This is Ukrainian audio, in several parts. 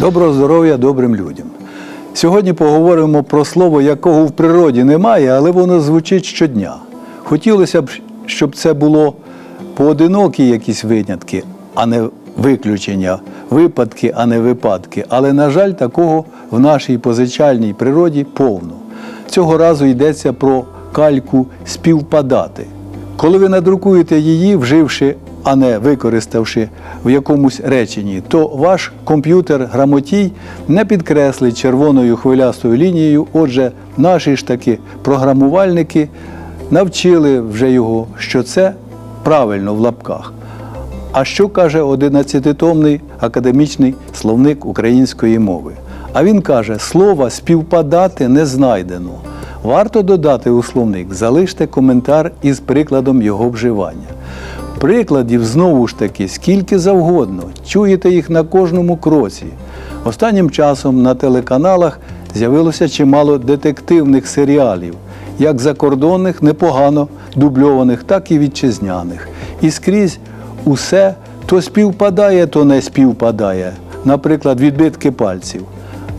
Доброго здоров'я добрим людям. Сьогодні поговоримо про слово, якого в природі немає, але воно звучить щодня. Хотілося б, щоб це було поодинокі якісь винятки, а не виключення, випадки, а не випадки. Але, на жаль, такого в нашій позичальній природі повно. Цього разу йдеться про кальку співпадати. Коли ви надрукуєте її, вживши, а не використавши в якомусь реченні, то ваш комп'ютер грамотій не підкреслить червоною хвилястою лінією. Отже, наші ж таки програмувальники навчили вже його, що це правильно в лапках. А що каже 11-томний академічний словник української мови? А він каже, слова співпадати не знайдено. Варто додати у словник, залиште коментар із прикладом його вживання. Прикладів знову ж таки скільки завгодно, чуєте їх на кожному кроці. Останнім часом на телеканалах з'явилося чимало детективних серіалів, як закордонних, непогано дубльованих, так і вітчизняних. І скрізь усе то співпадає, то не співпадає. Наприклад, відбитки пальців.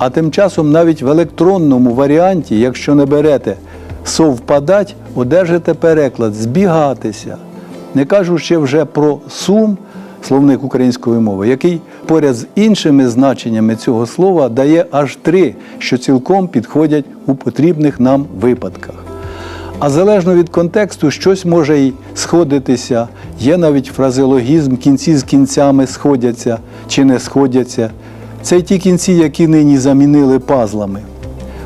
А тим часом навіть в електронному варіанті, якщо не берете совпадать, одержите переклад збігатися. Не кажучи вже про сум, словник української мови, який поряд з іншими значеннями цього слова дає аж три, що цілком підходять у потрібних нам випадках. А залежно від контексту, щось може й сходитися. Є навіть фразеологізм, кінці з кінцями сходяться чи не сходяться. Це ті кінці, які нині замінили пазлами.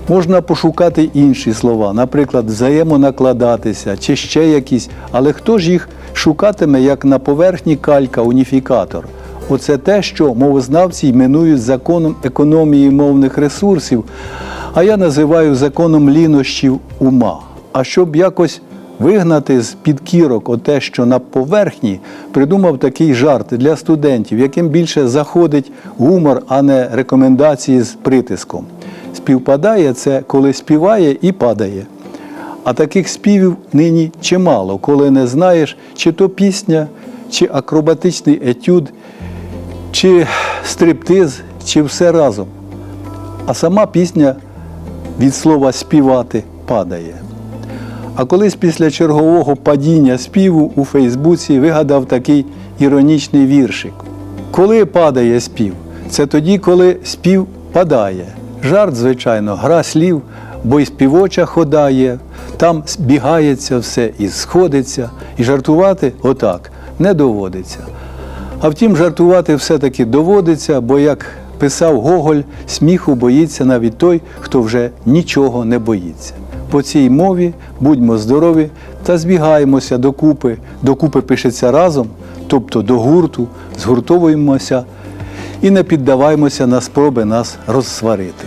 Можна пошукати інші слова, наприклад, взаємонакладатися чи ще якісь, але хто ж їх шукатиме як на поверхні калька, уніфікатор? Оце те, що мовознавці іменують законом економії мовних ресурсів, а я називаю законом лінощів ума. А щоб якось вигнати з під кірок оте, що на поверхні, придумав такий жарт для студентів, яким більше заходить гумор, а не рекомендації з притиском. Співпадає це, коли співає і падає. А таких співів нині чимало, коли не знаєш, чи то пісня, чи акробатичний етюд, чи стриптиз, чи все разом. А сама пісня від слова співати падає. А колись після чергового падіння співу у Фейсбуці вигадав такий іронічний віршик. Коли падає спів? Це тоді, коли спів падає. Жарт, звичайно, гра слів, бо й співоча хода є, там збігається все і сходиться, і жартувати отак не доводиться. А втім, жартувати все-таки доводиться, бо, як писав Гоголь, сміху боїться навіть той, хто вже нічого не боїться. По цій мові будьмо здорові та збігаємося докупи. Докупи пишеться разом, тобто до гурту, згуртовуємося і не піддаваємося на спроби нас розсварити.